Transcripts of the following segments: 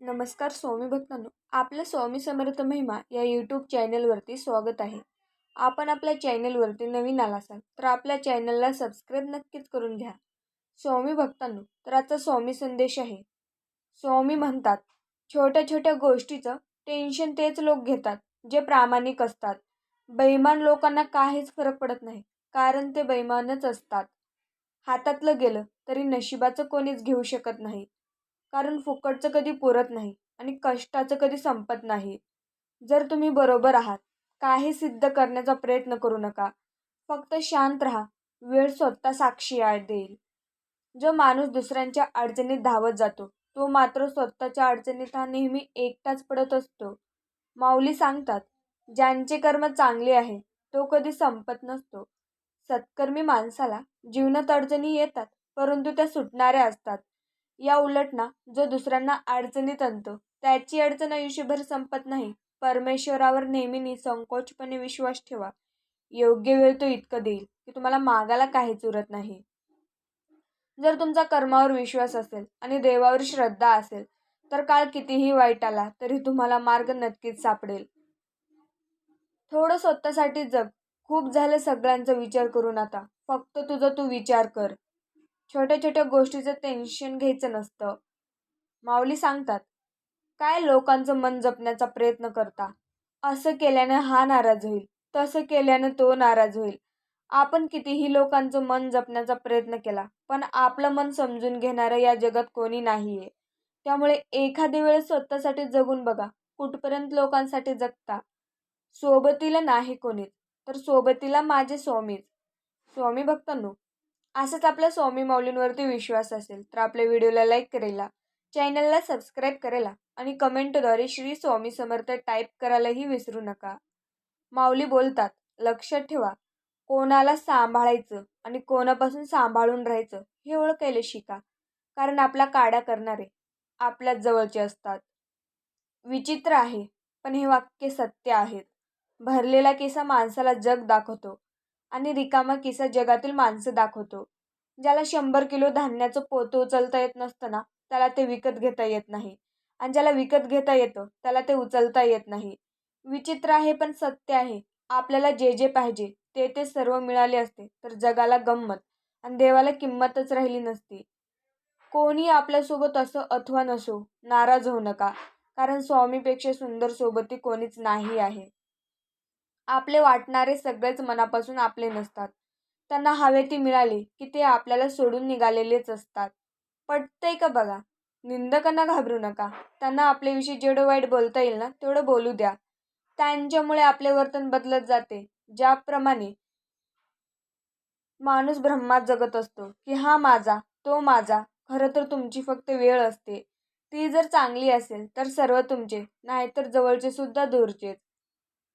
नमस्कार स्वामी भक्तांनो. आपलं स्वामी समर्थ महिमा या यूट्यूब चॅनलवरती स्वागत आहे. आपण आपल्या चॅनलवरती नवीन आला असाल तर आपल्या चॅनलला सबस्क्राईब नक्कीच करून घ्या. स्वामी भक्तांनो तर आजचा स्वामी संदेश आहे. स्वामी म्हणतात छोट्या छोट्या गोष्टीचं टेन्शन तेच लोक घेतात जे प्रामाणिक असतात. बैमान लोकांना काहीच फरक पडत नाही कारण ते बैमानच असतात. हातातलं गेलं तरी नशिबाचं कोणीच घेऊ शकत नाही. कारण फुकटचं कधी पुरत नाही आणि कष्टाचं कधी संपत नाही. जर तुम्ही बरोबर आहात काही सिद्ध करण्याचा प्रयत्न करू नका. फक्त शांत राहा. वेळ स्वतः साक्षी आहे देईल. जो माणूस दुसऱ्यांच्या अडचणीत धावत जातो तो मात्र स्वतःच्या अडचणीत हा नेहमी एकटाच पडत असतो. माऊली सांगतात ज्यांचे कर्म चांगले आहे तो कधी संपत नसतो. सत्कर्मी माणसाला जीवनात अडचणी येतात परंतु त्या सुटणाऱ्या असतात. या उलट ना जो दुसऱ्यांना अडचणीत आणतो त्याची अडचण आयुष्यभर संपत नाही. परमेश्वरावर नेहमी निसंकोचपणे विश्वास ठेवा. योग्य वेळ तो इतकं देईल की तुम्हाला मागायला काहीच उरत नाही. जर तुमचा कर्मावर विश्वास असेल आणि देवावर श्रद्धा असेल तर काळ कितीही वाईट आला तरी तुम्हाला मार्ग नक्कीच सापडेल. थोडं स्वतःसाठी जग. खूप झालं सगळ्यांचा विचार करून आता. फक्त तुझा तू विचार कर. छोट्या छोट्या गोष्टीचं टेन्शन घ्यायचं नसतं. माऊली सांगतात काय लोकांचं मन जपण्याचा प्रयत्न करता? असं केल्यानं हा नाराज होईल तसं केल्यानं तो नाराज होईल. आपण कितीही लोकांचं मन जपण्याचा प्रयत्न केला पण आपलं मन समजून घेणारं या जगात कोणी नाही आहे त्यामुळे एखाद्या वेळेस स्वतःसाठी जगून बघा कुठपर्यंत लोकांसाठी जगता? सोबतीला नाही कोणीच तर सोबतीला माझे स्वामीच. स्वामी भक्तांनो असंच आपल्या स्वामी माऊलींवरती विश्वास असेल तर आपल्या व्हिडिओला लाईक करायला चॅनलला सबस्क्राईब करायला आणि कमेंटद्वारे श्री स्वामी समर्थ टाईप करायलाही विसरू नका. माऊली बोलतात लक्षात ठेवा कोणाला सांभाळायचं आणि कोणापासून सांभाळून राहायचं हे ओळखायला शिका कारण आपला काड्या करणारे आपल्याच जवळचे असतात. विचित्र आहे पण हे वाक्य सत्य आहेत भरलेला किस्सा माणसाला जग दाखवतो आणि रिकामा किस्सा जगातील माणसं दाखवतो. ज्याला शंभर किलो धान्याचं पोतं उचलता येत नसतं ना त्याला ते विकत घेता येत नाही. आणि ज्याला विकत घेता येतं त्याला ते उचलता येत नाही. विचित्र आहे पण सत्य आहे. आपल्याला जे जे पाहिजे ते ते सर्व मिळाले असते तर जगाला गंमत. आणि देवाला किंमतच राहिली नसती. कोणी आपल्यासोबत असं अथवा नसो नाराज होऊ नका. कारण स्वामीपेक्षा सुंदर सोबती कोणीच नाही आहे. आपले वाटणारे सगळेच मनापासून आपले नसतात. त्यांना हवे ती मिळाली की ते आपल्याला सोडून निघालेलेच असतात. पटतंय का बघा? निंदकांना घाबरू नका. त्यांना आपल्याविषयी जेवढं वाईट बोलता येईल ना तेवढं बोलू द्या. त्यांच्यामुळे आपले वर्तन बदलत जाते. ज्याप्रमाणे माणूस ब्रह्मात जगत असतो की हा माझा तो माझा खरं तर तुमची फक्त वेळ असते. ती जर चांगली असेल तर सर्व तुमचे नाहीतर जवळचे सुद्धा दूरचेच.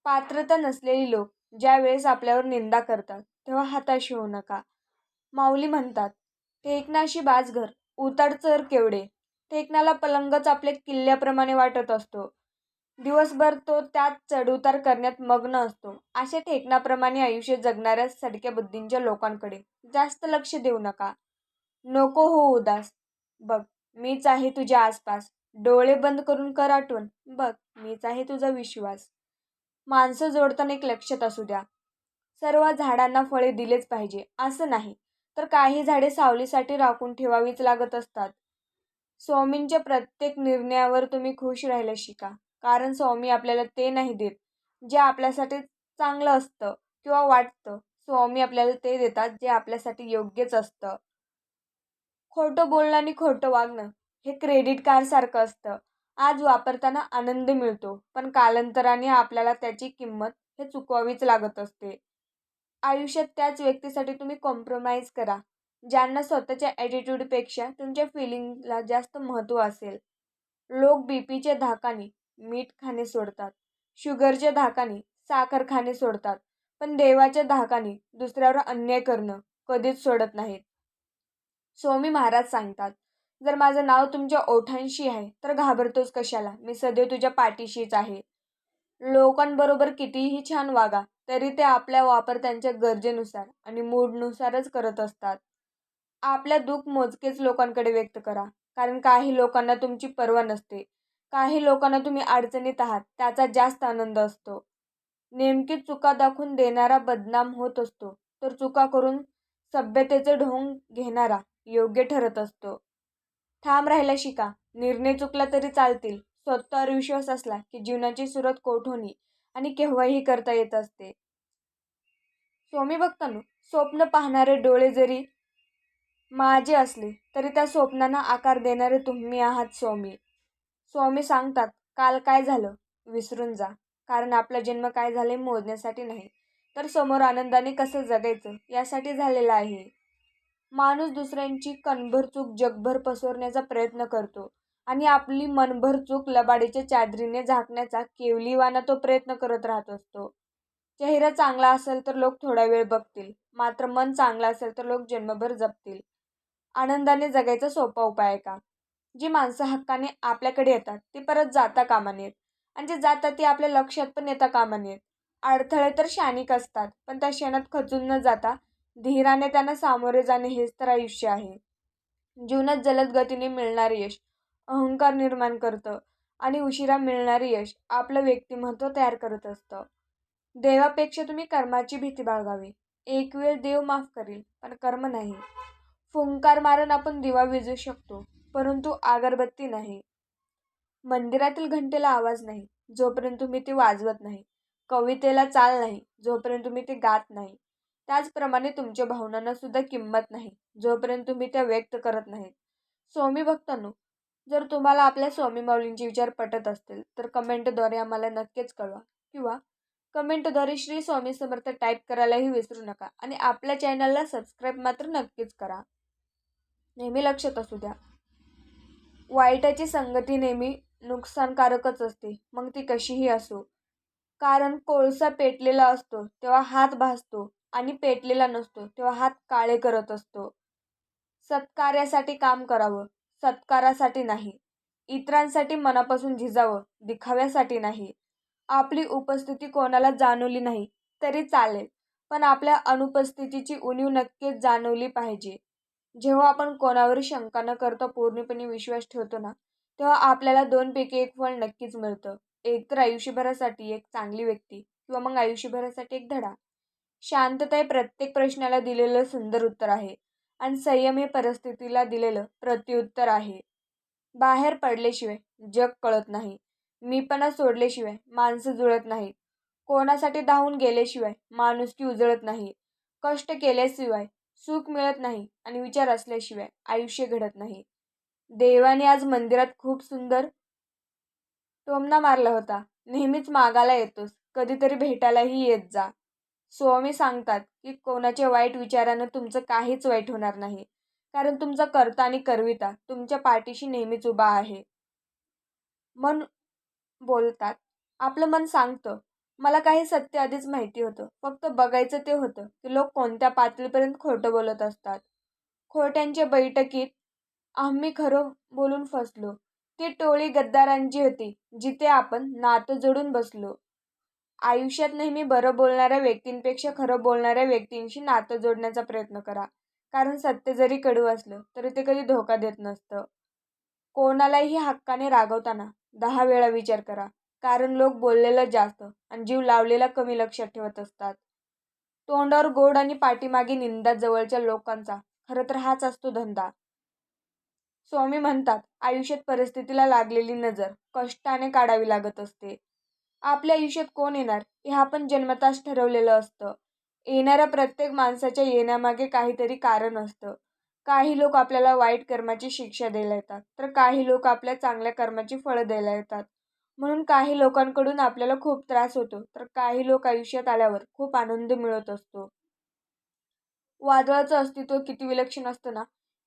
पात्रता नसलेली लोक ज्या वेळेस आपल्यावर निंदा करतात तेव्हा हाताशी होऊ नका. माऊली म्हणतात टेकनाशी बाजघर उतार चर केवडे टेकनाला पलंगच आपल्या किल्ल्याप्रमाणे वाटत असतो. दिवसभर तो त्यात चढउतार करण्यात मग्न असतो. अशा टेकनाप्रमाणे आयुष्य जगणाऱ्या सडक्या बुद्धींच्या लोकांकडे जास्त लक्ष देऊ नका. नको हो उदास. बघ मीच आहे तुझ्या आसपास. डोळे बंद करून कर आठवण. बघ मीच आहे तुझा विश्वास. माणसं जोडताना एक लक्षात असू द्या. सर्व झाडांना फळे दिलेच पाहिजे असं नाही. तर काही झाडे सावलीसाठी राखून ठेवावीच लागत असतात. स्वामींच्या प्रत्येक निर्णयावर तुम्ही खुश राहायला शिका. कारण स्वामी आपल्याला ते नाही देत जे आपल्यासाठी चांगलं असतं किंवा वाटतं. स्वामी आपल्याला ते देतात जे आपल्यासाठी योग्यच असतं. खोटं बोलणं आणि खोटं वागणं हे क्रेडिट कार्डसारखं असतं. आज वापरताना आनंद मिळतो पण कालांतराने आपल्याला त्याची किंमत हे चुकवावीच लागत असते. आयुष्यात त्याच व्यक्तीसाठी तुम्ही कॉम्प्रोमाइज करा. ज्यांना स्वतःच्या ॲटिट्यूडपेक्षा तुमच्या फिलिंगला जास्त महत्त्व असेल. लोक बी पीच्या धाकाने मीठ खाणे सोडतात. शुगरच्या धाकाने साखर खाणे सोडतात. पण देवाच्या धाकाने दुसऱ्यावर अन्याय करणं कधीच सोडत नाहीत. स्वामी महाराज सांगतात जर माझं नाव तुमच्या ओठांशी आहे तर घाबरतोच कशाला? मी सदैव तुझ्या पाठीशीच आहे. लोकांबरोबर कितीही छान वागा तरी ते आपल्या वापर त्यांच्या गरजेनुसार आणि मूडनुसारच करत असतात. आपल्या दुःख मोजकेच लोकांकडे व्यक्त करा. कारण काही लोकांना तुमची पर्वा नसते. काही लोकांना तुम्ही अडचणीत आहात. त्याचा जास्त आनंद असतो. नेमकी चुका दाखवून देणारा बदनाम होत असतो. तर चुका करून सभ्यतेचे ढोंग घेणारा योग्य ठरत असतो. ठाम राहायला शिका. निर्णय चुकला तरी चालतील. स्वतःवर विश्वास असला की जीवनाची सुरत कोठूनही आणि केव्हाही करता येत असते. स्वामी भक्तांनो स्वप्न पाहणारे डोळे जरी माझे असले तरी त्या स्वप्नांना आकार देणारे तुम्ही आहात स्वामी. स्वामी सांगतात काल काय झालं? विसरून जा. कारण आपला जन्म काय झाले मोजण्यासाठी नाही. तर समोर आनंदाने कसं जगायचं? यासाठी झालेला आहे. माणूस दुसऱ्यांची कणभर चूक जगभर पसरण्याचा प्रयत्न करतो. आणि आपली मनभर चूक लबाडीच्या चादरीने झाकण्याचा केवलीवाना तो प्रयत्न करत राहत असतो. चेहरा चांगला असेल तर लोक थोडा वेळ बघतील. मात्र मन चांगलं असेल तर लोक जन्मभर जपतील. आनंदाने जगायचा सोपा उपाय आहे का? जी माणसं हक्काने आपल्याकडे येतात ती परत जाता कामा नयेत. आणि जे जातात ते आपल्या लक्षात पण येता कामा नयेत. अडथळे तर शानिक असतात पण त्या क्षणात खचून न जाता धीराने त्यांना सामोरे जाणे हेच तर आयुष्य आहे. जीवनात जलद गतीने मिळणारे यश अहंकार निर्माण करतं आणि उशिरा मिळणारे यश आपलं व्यक्तिमत्व तयार करत असतं. देवापेक्षा तुम्ही कर्माची भीती बाळगावी. एक वेळ देव माफ करेल पण कर्म नाही. फुंकार मारून आपण दिवा विजू शकतो परंतु अगरबत्ती नाही. मंदिरातील घंटेला आवाज नाही जोपर्यंत तुम्ही ते वाजवत नाही. कवितेला चाल नाही जोपर्यंत तुम्ही ते गात नाही. त्याचप्रमाणे तुमच्या भावनांना सुद्धा किंमत नाही जोपर्यंत तुम्ही त्या व्यक्त करत नाहीत. स्वामी भक्तांनो जर तुम्हाला आपल्या स्वामी माऊलींचे विचार पटत असतील तर कमेंटद्वारे आम्हाला नक्कीच कळवा. किंवा कमेंटद्वारे श्री स्वामी समर्थ टाईप करायलाही विसरू नका आणि आपल्या चॅनलला सबस्क्राईब मात्र नक्कीच करा. नेहमी लक्षात असू द्या. वाईटाची संगती नेहमी नुकसानकारकच असते मग ती कशीही असो. कारण कोळसा पेटलेला असतो तेव्हा हात भासतो आणि पेटलेला नसतो तेव्हा हात काळे करत असतो. सत्कार्यासाठी काम करावं. सत्कारासाठी नाही. इतरांसाठी मनापासून झिजावं दिखाव्यासाठी नाही. आपली उपस्थिती कोणाला जाणवली नाही तरी चालेल. पण आपल्या अनुपस्थितीची उणीव नक्कीच जाणवली पाहिजे. जेव्हा आपण कोणावर शंका न करता पूर्णपणे विश्वास ठेवतो ना तेव्हा आपल्याला दोनपैकी एक फळ नक्कीच मिळतं. एक तर आयुष्यभरासाठी एक चांगली व्यक्ती किंवा मग आयुष्यभरासाठी एक धडा. शांतता हे प्रत्येक प्रश्नाला दिलेलं सुंदर उत्तर आहे. आणि संयम हे परिस्थितीला दिलेलं प्रत्युत्तर आहे. बाहेर पडल्याशिवाय जग कळत नाही. मीपणा सोडल्याशिवाय माणसं जुळत नाहीत. कोणासाठी धावून गेल्याशिवाय माणुसकी उजळत नाही. कष्ट केल्याशिवाय सुख मिळत नाही आणि विचार असल्याशिवाय आयुष्य घडत नाही. देवाने आज मंदिरात खूप सुंदर टोमना मारला होता. नेहमीच मागायला येतोस. कधीतरी भेटायलाही येत जा. स्वामी सांगतात की कोणाच्या वाईट विचारानं तुमचं काहीच वाईट होणार नाही. कारण तुमचा कर्ता आणि करविता तुमच्या पाठीशी नेहमीच उभा आहे. मन बोलतात. आपलं मन सांगतं. मला काही सत्य आधीच माहिती होतं. फक्त बघायचं ते होतं की लोक कोणत्या पातळीपर्यंत खोटं बोलत असतात. खोट्यांच्या बैठकीत आम्ही खरं बोलून फसलो. ती टोळी गद्दारांची होती जिथे आपण नातं जोडून बसलो. आयुष्यात नेहमी बरं बोलणाऱ्या व्यक्तींपेक्षा खरं बोलणाऱ्या व्यक्तींशी नातं जोडण्याचा प्रयत्न करा. कारण सत्य जरी कडू असलं तरी ते कधी धोका देत नसतं. कोणालाही हक्काने रागवताना दहा वेळा विचार करा. कारण लोक बोललेलं जास्त आणि जीव लावलेला कमी लक्षात ठेवत असतात. तोंडावर गोड आणि पाठीमागे निंदा जवळच्या लोकांचा खरं तर हाच असतो धंदा. स्वामी म्हणतात आयुष्यात परिस्थितीला लागलेली नजर कष्टाने काढावी लागत असते. आपल्या आयुष्यात कोण येणार? हे आपण जन्मताच ठरवलेलं असतं. येणाऱ्या प्रत्येक माणसाच्या येण्यामागे काहीतरी कारण असतं. काही लोक आपल्याला वाईट कर्माची शिक्षा द्यायला येतात तर काही लोक आपल्या चांगल्या कर्माची फळं द्यायला येतात. म्हणून काही लोकांकडून आपल्याला खूप त्रास होतो तर काही लोक आयुष्यात आल्यावर खूप आनंद मिळत असतो. वादळाचं अस्तित्व किती विलक्षण असतं ना?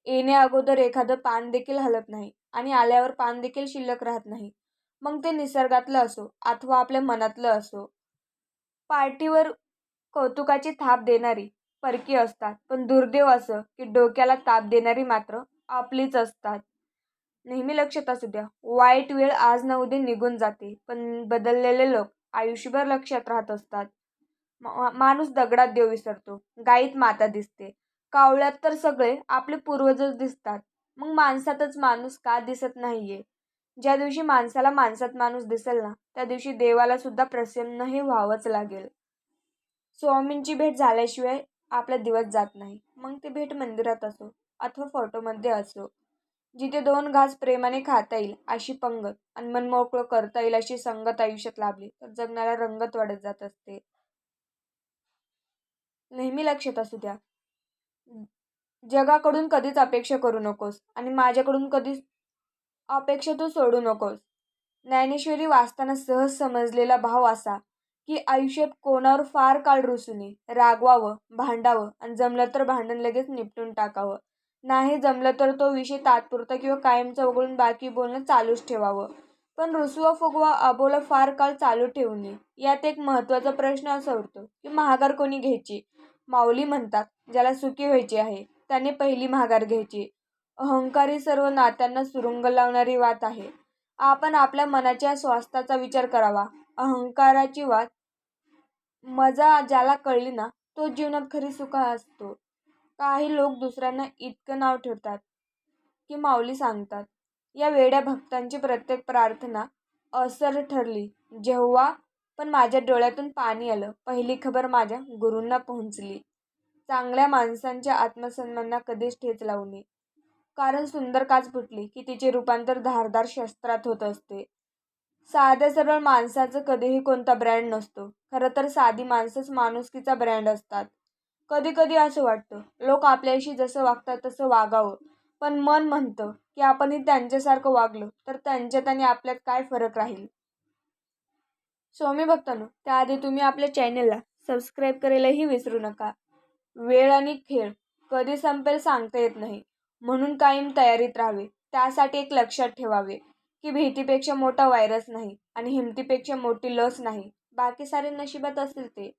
येण्या अगोदर एखादं पान देखील हलत नाही आणि आल्यावर पान देखील शिल्लक राहत नाही. मग ते निसर्गातलं असो अथवा आपल्या मनातलं असो. पार्टीवर कौतुकाची थाप देणारी परकी असतात. पण दुर्दैव असं की डोक्याला ताप देणारी मात्र आपलीच असतात. नेहमी लक्षात असू द्या वाईट वेळ आज ना उद्या निघून जाते. पण बदललेले लोक आयुष्यभर लक्षात राहत असतात. माणूस दगडात देव विसरतो गाईत माता दिसते. कावळ्यात तर सगळे आपले पूर्वजच दिसतात. मग माणसातच माणूस का दिसत नाहीये? ज्या दिवशी माणसाला माणसात माणूस दिसेल ना त्या दिवशी देवाला सुद्धा प्रसन्न हे व्हावंच लागेल. स्वामींची भेट झाल्याशिवाय आपला दिवस जात नाही. मग ती भेट मंदिरात असो अथवा फोटोमध्ये असो. जिथे दोन घास प्रेमाने खाता येईल अशी पंगत आणि मन मोकळं करता येईल अशी संगत आयुष्यात लाभली तर जगण्याला रंगत वाढत जात असते. नेहमी लक्षात असू द्या. जगाकडून कधीच अपेक्षा करू नकोस आणि माझ्याकडून कधीच अपेक्षा तू सोडू नकोस. ज्ञानेश्वरी वाचताना सहज समजलेला भाव असा की आयुष्यात कोणावर फार काळ रुसूने रागवावं भांडावं आणि जमलं तर भांडण लगेच निपटून टाकावं. नाही जमलं तर तो विषय तात्पुरता किंवा कायमचा उघडून बाकी बोलणं चालूच ठेवावं. पण रुसवा फुगवा अबोला फार काळ चालू ठेवू नये. यात एक महत्त्वाचा प्रश्न असा उरतो की महागार कोणी घ्यायची? माऊली म्हणतात ज्याला सुखी व्हायची आहे त्याने पहिली महागार घ्यायची. अहंकारी सर्व नात्यांना सुरुंग लावणारी वात आहे. आपण आपल्या मनाच्या स्वास्थ्याचा विचार करावा. अहंकाराची वात मजा ज्याला कळली ना तो जीवनात खरी सुख असतो. काही लोक दुसऱ्यांना इतकं नाव ठेवतात की माऊली सांगतात. या वेड्या भक्तांची प्रत्येक प्रार्थना असर ठरली. जेव्हा पण माझ्या डोळ्यातून पाणी आलं पहिली खबर माझ्या गुरूंना पोहोचली. चांगल्या माणसांच्या आत्मसन्मानना कधीच ठेच लावू नये. कारण सुंदर काच फुटली की तिचे रूपांतर धारदार शस्त्रात होत असते. साध्या सरळ माणसाचं कधीही कोणता ब्रँड नसतो. खरं तर साधी माणसंच माणुसकीचा ब्रँड असतात. कधी कधी असं वाटतं लोक आपल्याशी जसं वागतात तसं वागावं. पण मन म्हणतं की आपणही त्यांच्यासारखं वागलो तर त्यांच्यात आणि आपल्यात काय फरक राहील? स्वामी भक्तांनो त्याआधी तुम्ही आपल्या चॅनेलला सबस्क्राईब करायलाही विसरू नका. वेळ आणि खेळ कधी संपेल सांगता येत नाही. म्हणून कायम तयारीत राहावे. त्यासाठी एक लक्षात ठेवावे की भीतीपेक्षा मोठा व्हायरस नाही आणि हिमतीपेक्षा मोठी लस नाही. बाकी सारे नशिबात असेल ते.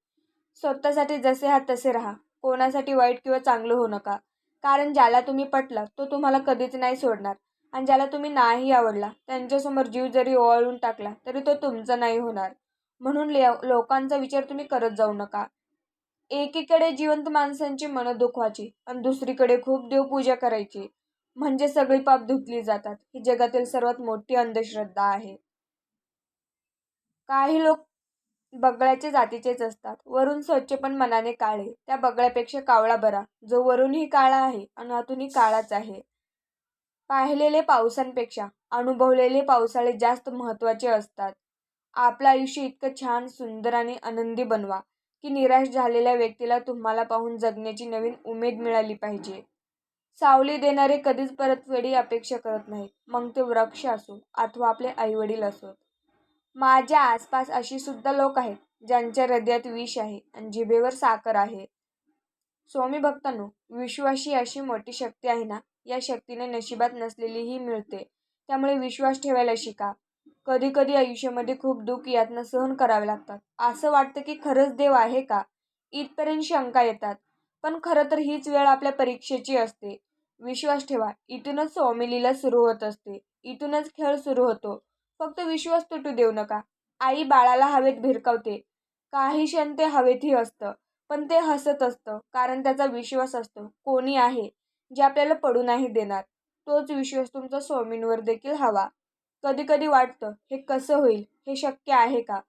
स्वतःसाठी जसे आहात तसे राहा. कोणासाठी वाईट किंवा चांगलं होऊ नका. कारण ज्याला तुम्ही पटला तो तुम्हाला कधीच नाही सोडणार. आणि ज्याला तुम्ही नाही आवडला त्यांच्यासमोर जीव जरी ओवाळून टाकला तरी तो तुमचा नाही होणार. म्हणून लोकांचा विचार तुम्ही करत जाऊ नका. एकीकडे जिवंत माणसांची मनं दुखवायची आणि दुसरीकडे खूप देवपूजा करायची. म्हणजे सगळी पाप धुतली जातात. ही जगातील सर्वात मोठी अंधश्रद्धा आहे. काही लोक बगळ्याचे जातीचेच असतात. वरून स्वच्छ पण मनाने काळे. त्या बगळ्यापेक्षा कावळा बरा. जो वरूनही काळा आहे आणि आतूनही काळाच आहे. पाहिलेले पावसांपेक्षा अनुभवलेले पावसाळे जास्त महत्त्वाचे असतात. आपलं आयुष्य इतकं छान सुंदर आणि आनंदी बनवा. की निराश झालेल्या व्यक्तीला तुम्हाला पाहून जगण्याची नवीन उमेद मिळाली पाहिजे. सावली देणारे कधीच परतफेडी अपेक्षा करत नाहीत. मग ते वृक्ष असो अथवा आपले आईवडील असोत. माझ्या आसपास अशी सुद्धा लोक आहेत ज्यांच्या हृदयात विष आहे आणि जिभेवर साखर आहे. स्वामी भक्तांनो विश्वास ही अशी मोठी शक्ती आहे ना? या शक्तीने नशिबात नसलेलीही मिळते. त्यामुळे विश्वास ठेवायला शिका. कधी कधी आयुष्यामध्ये खूप दुःख यातना सहन करावे लागतात. असं वाटतं की खरंच देव आहे का? इथपर्यंत शंका येतात. पण खरं तर हीच वेळ आपल्या परीक्षेची असते. विश्वास ठेवा इथूनच स्वामिलीला सुरू होत असते. इथूनच खेळ सुरू होतो. फक्त विश्वास तुटू देऊ नका. आई बाळाला हवेत भिरकावते. काही क्षण ते हवेतही असतं पण ते हसत असतं कारण त्याचा विश्वास असतो. कोणी आहे जे आपल्याला पडू नाही देणार? तोच विश्वास तुमचा स्वामींवर देखील हवा. कधी कधी वाटतं हे कसं होईल हे शक्य आहे का?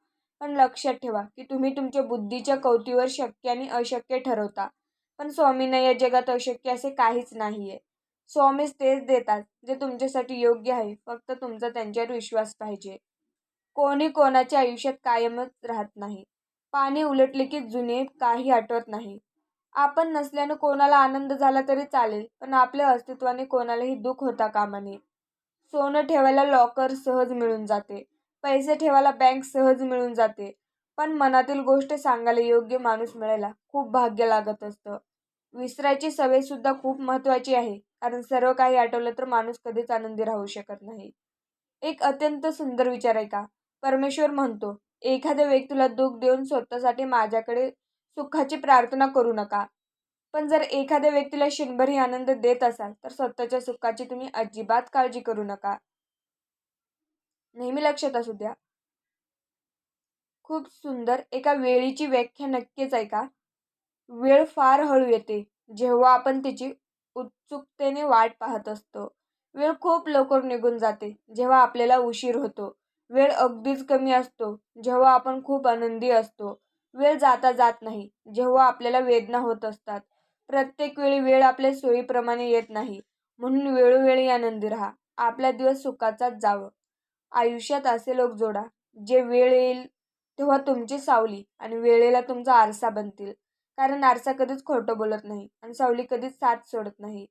पण लक्षात ठेवा की तुम्ही तुमच्या बुद्धीच्या कवतीवर शक्य आणि अशक्य ठरवता. पण स्वामींना या जगात अशक्य असे काहीच नाही आहे स्वामीच तेच देतात जे तुमच्यासाठी योग्य आहे फक्त तुमचा त्यांच्यावर विश्वास पाहिजे. कोणी कोणाच्या आयुष्यात कायमच राहत नाही. पाणी उलटले की जुने काही आठवत नाही. आपण नसल्यानं कोणाला आनंद झाला तरी चालेल पण आपल्या अस्तित्वाने कोणालाही दुःख होता कामा नये. सोनं ठेवायला लॉकर सहज मिळून जाते. पैसे ठेवायला बँक सहज मिळून जाते. पण मनातील गोष्ट सांगायला योग्य माणूस मिळायला खूप भाग्य लागत असतं. विसरायची सवय सुद्धा खूप महत्त्वाची आहे. कारण सर्व काही आठवलं तर माणूस कधीच आनंदी राहू शकत नाही. एक अत्यंत सुंदर विचार आहे का? परमेश्वर म्हणतो एखाद्या व्यक्तीला दुःख देऊन स्वतःसाठी माझ्याकडे सुखाची प्रार्थना करू नका. पण जर एखाद्या व्यक्तीला क्षणभरी आनंद देत असाल तर स्वतःच्या सुखाची तुम्ही अजिबात काळजी करू नका. नेहमी लक्षात असू द्या. खूप सुंदर एका वेळीची व्याख्या नक्कीच आहे का वेळ फार हळू येते जेव्हा आपण तिची उत्सुकतेने वाट पाहत असतो. वेळ खूप लवकर निघून जाते जेव्हा आपल्याला उशीर होतो. वेळ अगदीच कमी असतो जेव्हा आपण खूप आनंदी असतो. वेळ जाता जात नाही जेव्हा आपल्याला वेदना होत असतात. प्रत्येक वेळी वेळ आपल्या सोयीप्रमाणे येत नाही. म्हणून वेळोवेळी आनंदी राहा. आपला दिवस सुखाचाच जावं. आयुष्यात असे लोक जोडा जे वेळ येईल तेव्हा तुमची सावली आणि वेळेला तुमचा आरसा बनतील. कारण आरसा कधीच खोटं बोलत नाही आणि सावली कधीच साथ सोडत नाही.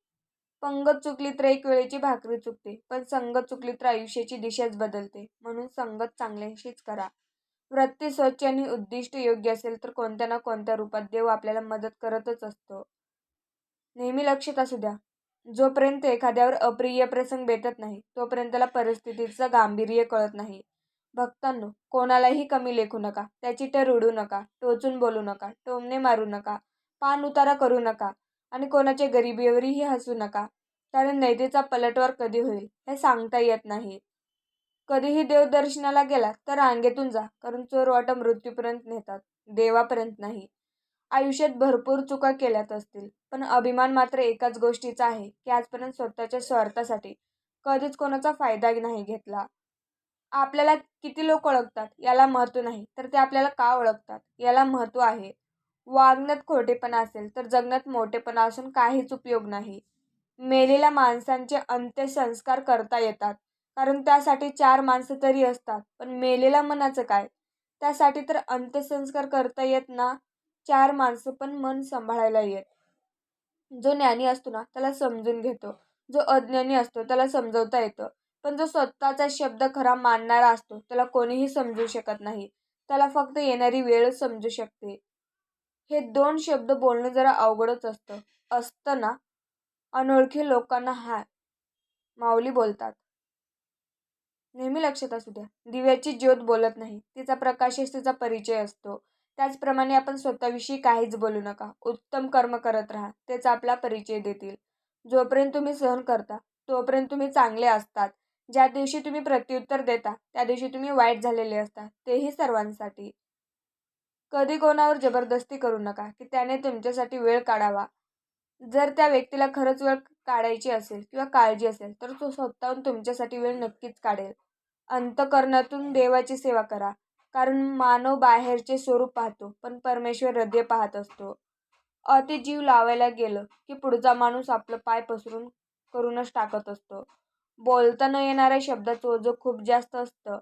पंगत चुकली तर एक वेळेची भाकरी चुकते पण संगत चुकली तर आयुष्याची दिशाच बदलते. म्हणून संगत चांगल्याशीच करा. वृत्ती स्वच्छ आणि उद्दिष्ट योग्य असेल तर कोणत्या ना कोणत्या रूपात देव आपल्याला मदत करतच असतो. नेहमी लक्षात असू द्या. जोपर्यंत एखाद्यावर अप्रिय प्रसंग बेतत नाही तोपर्यंत त्याला परिस्थितीचं गांभीर्य कळत नाही. भक्तांनो कोणालाही कमी लेखू नका. त्याची टर उडू नका टोचून बोलू नका टोमणे मारू नका पान उतारा करू नका आणि कोणाच्या गरिबीवरही हसू नका. कारण नैतेचा पलटवार कधी होईल हे सांगता येत नाही. कधीही देवदर्शनाला गेला तर रांगेतून जा कारण चोर वाटा मृत्यूपर्यंत नेतात देवापर्यंत नाही. आयुष्यात भरपूर चुका केल्यात असतील. पण अभिमान मात्र एकाच गोष्टीचा आहे की आजपर्यंत स्वतःच्या स्वार्थासाठी कधीच कोणाचा फायदा नाही घेतला. आपल्याला किती लोक ओळखतात याला महत्त्व नाही तर ते आपल्याला का ओळखतात? याला महत्त्व आहे. वागण्यात खोटेपणा असेल तर जगण्यात मोठेपणा असून काहीच उपयोग नाही. मेलेल्या माणसांचे अंत्यसंस्कार करता येतात कारण त्यासाठी चार माणसं तरी असतात. पण मेलेल्या मनाचं काय? त्यासाठी तर अंत्यसंस्कार करता येत ना? चार माणसं पण मन सांभाळायला येत. जो ज्ञानी असतो ना त्याला समजून घेतो. जो अज्ञानी असतो त्याला समजवता येतं. पण जो स्वतःचा शब्द खरा मानणारा असतो त्याला कोणीही समजू शकत नाही. त्याला फक्त येणारी वेळ समजू शकते. हे दोन शब्द बोलणं जरा अवघडच असतं. असतं ना? अनोळखी लोकांना हा माऊली बोलतात. नेहमी लक्षात असू द्या. दिव्याची ज्योत बोलत नाही. तिचा प्रकाशच तिचा परिचय असतो. त्याचप्रमाणे आपण स्वतःविषयी काहीच बोलू नका. उत्तम कर्म करत राहा. तेच आपला परिचय देतील. जोपर्यंत तुम्ही सहन करता तोपर्यंत तुम्ही चांगले असतात. ज्या दिवशी तुम्ही प्रत्युत्तर देता त्या दिवशी तुम्ही वाईट झालेले असता तेही सर्वांसाठी. कधी कोणावर जबरदस्ती करू नका की त्याने तुमच्यासाठी वेळ काढावा. जर त्या व्यक्तीला खरंच वेळ काढायची असेल किंवा काळजी असेल तर तो स्वतःहून तुमच्यासाठी वेळ नक्कीच काढेल. अंतकरणातून देवाची सेवा करा. कारण मानव बाहेरचे स्वरूप पाहतो पण परमेश्वर हृदय पाहत असतो. अति जीव लावायला गेलं की पुढचा माणूस आपलं पाय पसरून करूनच टाकत असतो. बोलता न येणाऱ्या शब्दाचं ओझं खूप जास्त असतं.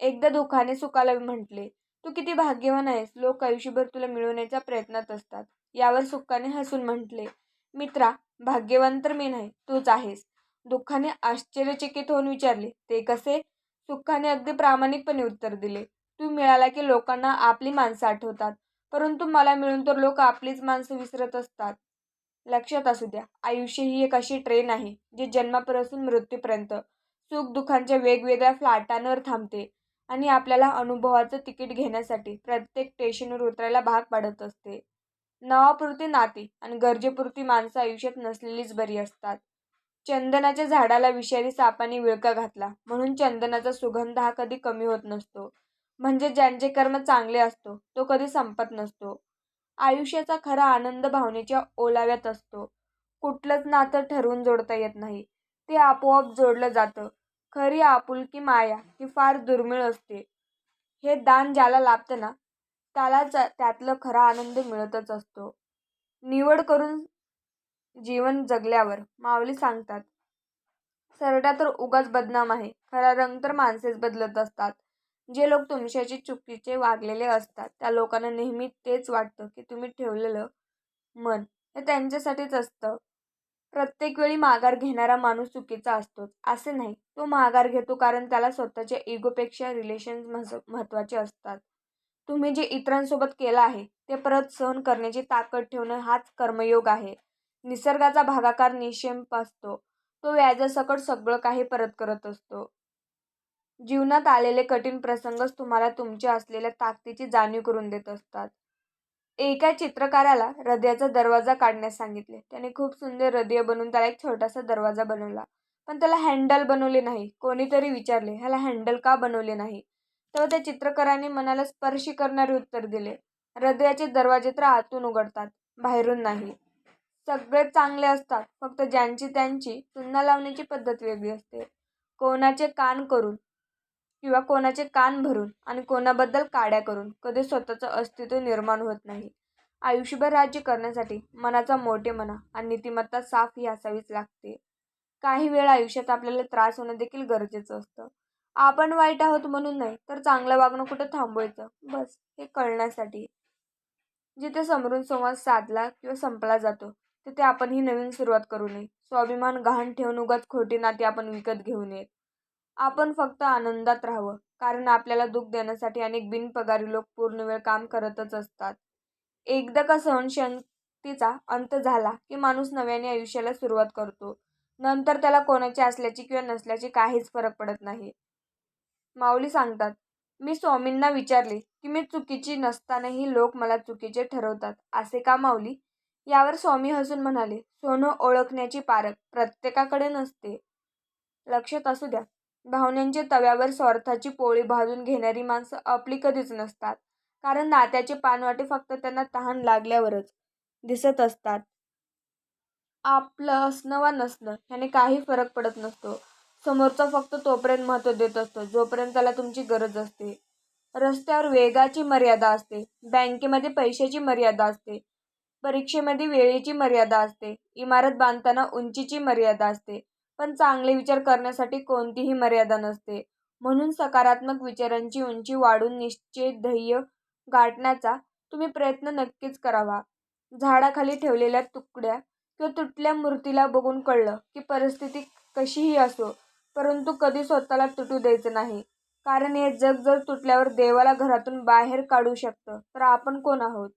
एकदा दुःखाने सुखाला म्हटले तू किती भाग्यवान आहेस. लोक आयुष्यभर तुला मिळवण्याच्या प्रयत्नात असतात. यावर सुखाने हसून म्हटले मित्रा भाग्यवान तर मी नाही तूच आहेस. दुःखाने आश्चर्यचकित होऊन विचारले ते कसे सुखाने अगदी प्रामाणिकपणे उत्तर दिले तू मिळाला की लोकांना आपली माणसं आठवतात. परंतु मला मिळून तर लोक आपलीच माणसं विसरत असतात. लक्षात असू द्या आयुष्य ही एक अशी ट्रेन आहे जी जन्मापासून मृत्यूपर्यंत सुख दुःखांच्या वेगवेगळ्या फ्लाटांवर थांबते आणि आपल्याला अनुभवाचं तिकीट घेण्यासाठी प्रत्येक स्टेशनवर उतरायला भाग पाडत असते. नावापुरती नाती आणि गरजेपुरती माणसं आयुष्यात नसलेलीच बरी असतात. चंदनाच्या झाडाला विषारी सापाने विळका घातला म्हणून चंदनाचा सुगंध हा कधी कमी होत नसतो. म्हणजे ज्यांचे कर्म चांगले असतो तो कधी संपत नसतो. आयुष्याचा खरा आनंद भावनेच्या ओलाव्यात असतो. कुठलंच नातं ठरवून जोडता येत नाही. ते आपोआप जोडलं जातं. खरी आपुलकी माया ही फार दुर्मिळ असते. हे दान ज्याला लाभतं ना त्यालाच त्यातलं खरा आनंद मिळतच असतो. निवड करून जीवन जगल्यावर माऊली सांगतात सरडा तर उगाच बदनाम आहे. खरा रंग तर माणसेच बदलत असतात. जे लोक तुमच्याशी चुकीचे वागलेले असतात त्या लोकांना नेहमी तेच वाटतं की तुम्ही ठेवलेलं मन हे त्यांच्यासाठीच असतं. प्रत्येक वेळी माघार घेणारा माणूस चुकीचा असतोच असे नाही. तो माघार घेतो कारण त्याला स्वतःच्या इगोपेक्षा रिलेशन्स महत्त्वाचे असतात. तुम्ही जे इतरांसोबत केलं आहे ते परत सहन करण्याची ताकद ठेवणं हाच कर्मयोग आहे. निसर्गाचा भागाकार निशेम असतो. तो व्याजासकट सगळं काही परत करत असतो. जीवनात आलेले कठीण प्रसंगच तुम्हाला तुमच्या असलेल्या ताकदीची जाणीव करून देत असतात. एका चित्रकाराला हृदयाचा दरवाजा काढण्यास सांगितले. त्याने खूप सुंदर हृदय बनवून त्याला एक छोटासा दरवाजा बनवला. पण त्याला हँडल बनवले नाही. कोणीतरी विचारले ह्याला हँडल का बनवले नाही? तेव्हा त्या चित्रकाराने मनाला स्पर्श करणारे उत्तर दिले. हृदयाचे दरवाजे तर आतून उघडतात बाहेरून नाही. सगळे चांगले असतात फक्त ज्यांची त्यांची चुन्ना लावण्याची पद्धत वेगळी असते. कोणाचे कान करून किंवा कोणाचे कान भरून आणि कोणाबद्दल काड्या करून कधी स्वतःचं अस्तित्व निर्माण होत नाही. आयुष्यभर राज्य करण्यासाठी मनाचा मोठेपणा आणि नीतिमत्ता साफ ही असावीच लागते. काही वेळ आयुष्यात आपल्याला त्रास होणं देखील गरजेचं असतं. आपण वाईट आहोत म्हणून नाही तर चांगलं वागणं कुठं थांबवायचं? बस हे कळण्यासाठी. जिथे समरून संवाद साधला किंवा संपला जातो तिथे आपण ही नवीन सुरुवात करू नये. स्वाभिमान गहाण ठेवून उगाच खोटी नाती आपण विकत घेऊ नयेत. आपण फक्त आनंदात राहावं कारण आपल्याला दुःख देण्यासाठी अनेक बिनपगारी लोक पूर्ण वेळ काम करतच असतात. एकदा का सहनशक्तीचा अंत झाला की माणूस नव्याने आयुष्याला सुरुवात करतो. नंतर त्याला कोणाची असल्याची किंवा नसल्याची काहीच फरक पडत नाही. माऊली सांगतात मी स्वामींना विचारले की मी चुकीची नसतानाही लोक मला चुकीचे ठरवतात. असे का माऊली यावर स्वामी हसून म्हणाले सोनं ओळखण्याची पारख प्रत्येकाकडे नसते. लक्षात असू द्या भावनांच्या तव्यावर स्वार्थाची पोळी भाजून घेणारी माणसं आपली कधीच नसतात. कारण नात्याचे पानवाटे फक्त त्यांना तहान लागल्यावरच दिसत असतात. आपलं असणं वा नसणं ह्याने काही फरक पडत नसतो. समोरचा फक्त तोपर्यंत महत्त्व देत असतो जोपर्यंत त्याला तुमची गरज असते. रस्त्यावर वेगाची मर्यादा असते बँकेमध्ये पैशाची मर्यादा असते परीक्षेमध्ये वेळेची मर्यादा असते इमारत बांधताना उंचीची मर्यादा असते पण चांगले विचार करण्यासाठी कोणतीही मर्यादा नसते. म्हणून सकारात्मक विचारांची उंची वाढून निश्चय ध्येय गाठण्याचा तुम्ही प्रयत्न नक्कीच करावा. झाडाखाली ठेवलेल्या तुकड्या किंवा तुटल्या मूर्तीला बघून कळलं की परिस्थिती कशीही असो परंतु कधी स्वतःला तुटू द्यायचं नाही. कारण हे जग जर तुटल्यावर देवाला घरातून बाहेर काढू शकतं तर आपण कोण आहोत?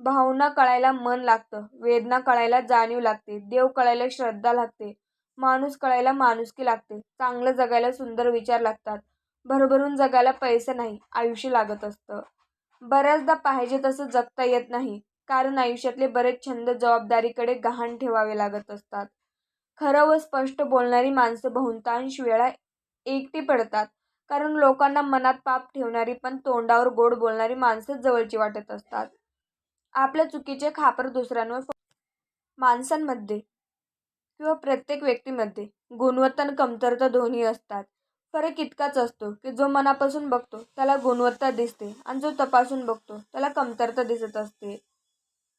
भावना कळायला मन लागतं वेदना कळायला जाणीव लागते देव कळायला श्रद्धा लागते. माणूस कळायला माणुसकी लागते. चांगलं जगायला सुंदर विचार लागतात. भरभरून जगायला पैसे नाही आयुष्य लागत असतं. बऱ्याचदा पाहिजे तसं जगता येत नाही कारण आयुष्यातले बरेच छंद जबाबदारीकडे गहाण ठेवावे लागत असतात. खरं व स्पष्ट बोलणारी माणसं बहुतांश वेळा एकटी पडतात कारण लोकांना मनात पाप ठेवणारी पण तोंडावर गोड बोलणारी माणसंच जवळची वाटत असतात. आपल्या चुकीचे खापर दुसऱ्यांवर माणसांमध्ये किंवा प्रत्येक व्यक्तीमध्ये गुणवत्ता आणि कमतरता दोन्ही असतात. फरक इतकाच असतो की जो मनापासून बघतो त्याला गुणवत्ता दिसते आणि जो तपासून बघतो त्याला कमतरता दिसत असते.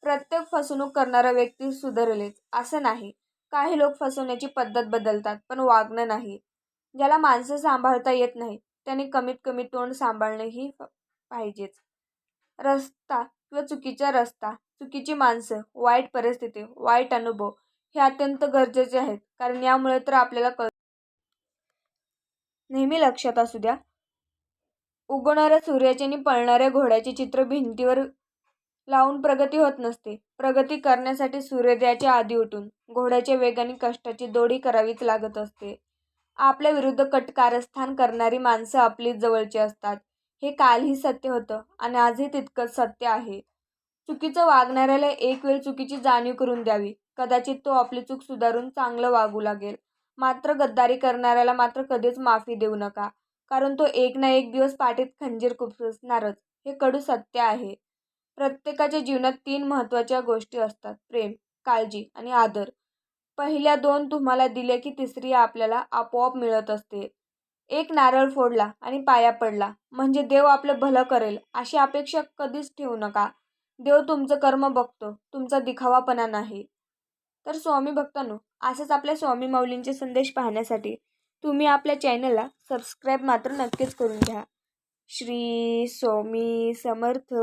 प्रत्येक फसवणूक करणारा व्यक्ती सुधारलेच असं नाही. काही लोक फसवण्याची पद्धत बदलतात पण वागणं नाही. ज्याला माणसं सांभाळता येत नाही त्याने कमीत कमी तोंड सांभाळणेही पाहिजेच. रस्ता किंवा चुकीचा रस्ता चुकीची माणसं वाईट परिस्थिती वाईट अनुभव हे अत्यंत गरजेचे आहेत. कारण यामुळे तर आपल्याला कळ नेहमी लक्षात असू द्या. उगवणाऱ्या सूर्याचे आणि पळणाऱ्या घोड्याचे चित्र भिंतीवर लावून प्रगती होत नसते. प्रगती करण्यासाठी सूर्योदयाच्या आधी उठून घोड्याच्या वेगाने कष्टाची दोडी करावीच लागत असते. आपल्या विरुद्ध कट कारस्थान करणारी माणसं आपलीच जवळची असतात. हे कालही सत्य होतं आणि आजही तितकंच सत्य आहे. चुकीचं वागणाऱ्याला एक वेळ चुकीची जाणीव करून द्यावी. कदाचित तो आपली चूक सुधारून चांगलं वागू लागेल. मात्र गद्दारी करणाऱ्याला मात्र कधीच माफी देऊ नका. कारण तो एक ना एक दिवस पाठीत खंजीर खुपसणारच. हे कडू सत्य आहे. प्रत्येकाच्या जीवनात तीन महत्त्वाच्या गोष्टी असतात. प्रेम काळजी आणि आदर. पहिल्या दोन तुम्हाला दिले की तिसरी आपल्याला आपोआप मिळत असते. एक नारळ फोडला आणि पाया पडला. म्हणजे देव आपलं भलं करेल अशी अपेक्षा कधीच ठेवू नका. देव तुमचं कर्म बघतो तुमचा दिखावापणा नाही. तर स्वामी भक्तांनो असंच आपल्या स्वामी माऊलींचे संदेश पाहण्यासाठी तुम्ही आपल्या चॅनलला सबस्क्राईब मात्र नक्कीच करून घ्या. श्री स्वामी समर्थ.